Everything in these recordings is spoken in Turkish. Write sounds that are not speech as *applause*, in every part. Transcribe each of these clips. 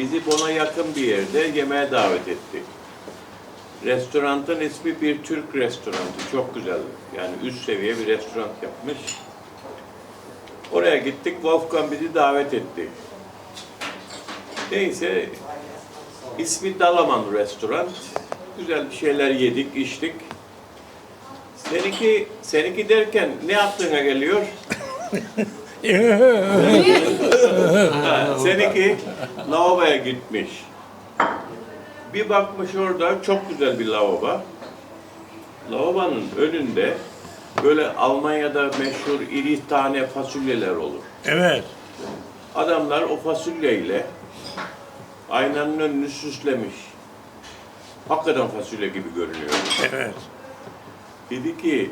bizi Bon'a yakın bir yerde yemeğe davet etti. Restorantın ismi bir Türk restoranı. Çok güzel. Yani üst seviye bir restoran yapmış. Oraya gittik. Wolfgang bizi davet etti. Neyse ismi Dalaman Restoran. Güzel bir şeyler yedik, içtik. Seninki, seninki derken ne aklına geliyor? *laughs* Ha, *laughs* seninki lavaboya gitmiş. Bir bakmış orada çok güzel bir lavabo. Lavabonun önünde böyle Almanya'da meşhur iri tane fasulyeler olur. Evet. Adamlar o fasulyeyle aynanın önünü süslemiş. Hakikaten fasulye gibi görünüyor. Evet. Dedi ki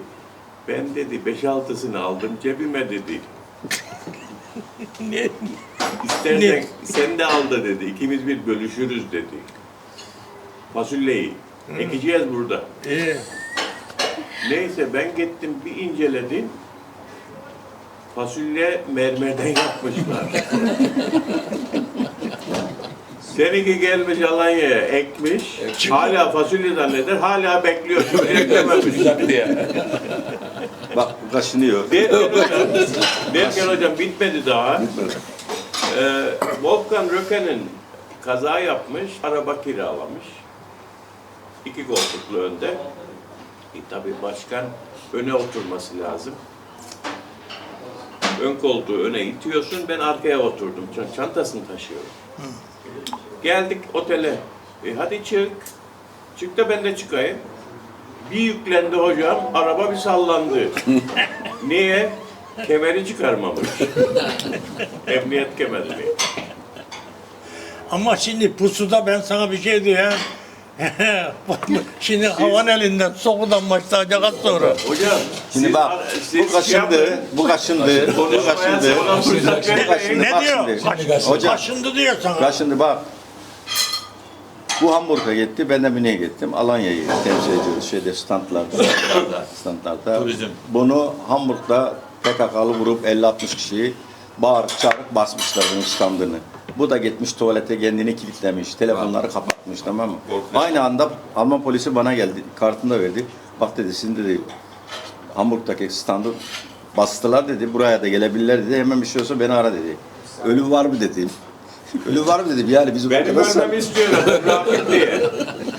ben dedi 5-6'sını aldım cebime dedi. Ne? İstersen sen de al da dedi. İkimiz bir bölüşürüz dedi. Fasulyeyi. Ekeceğiz burada. İyi. Neyse ben gittim bir inceledim. Fasulye mermerden yapmışlar. *laughs* Seninki gelmiş Alanya'ya ekmiş. Hala fasulye zanneder. Hala bekliyor. *laughs* Eklememiş. Bak bu kaşınıyor. Derken hocam, derken hocam bitmedi daha. Ee, Wolfgang Röcke'nin kaza yapmış, araba kiralamış. İki koltuklu önde. E tabi başkan öne oturması lazım. Ön koltuğu öne itiyorsun, ben arkaya oturdum. Ç- Çantasını taşıyorum. Geldik otele. E hadi çık. Çık da ben de çıkayım. Bir yüklendi hocam, araba bir sallandı. *laughs* Niye? Kemeri çıkarmamış. *laughs* Emniyet kemerini. Ama şimdi pusuda ben sana bir şey diyeyim. *laughs* şimdi havan elinden sokudan başlayacak az sonra. Hocam, Şimdi siz- bak siz bu kaşındı, bu kaşındı, bu kaşındı. sonra fırsat Bu kaşındı, Ne bak diyor? şimdi. Kaş- Hocam, Kaşındı diyor sana. kaşındı bak. Bu Hamburg'a gitti, ben de Münih'e gittim. Alanya'yı temsil ediyoruz şeyde standlarda. standlarda. Turizm. Bunu Hamburg'da PKK'lı grup 50-60 kişiyi bağır çağırıp basmışlar bunun standını. Bu da gitmiş tuvalete kendini kilitlemiş, telefonları kapatmış tamam mı? Aynı anda Alman polisi bana geldi, kartını da verdi. Bak dedi sizin dedi Hamburg'daki standı bastılar dedi. Buraya da gelebilirler dedi. Hemen bir şey olsa beni ara dedi. Ölü var mı dedim. Ölü var mı dedim. Yani biz nasıl- görmemi istiyorum. Rafik diye. *laughs*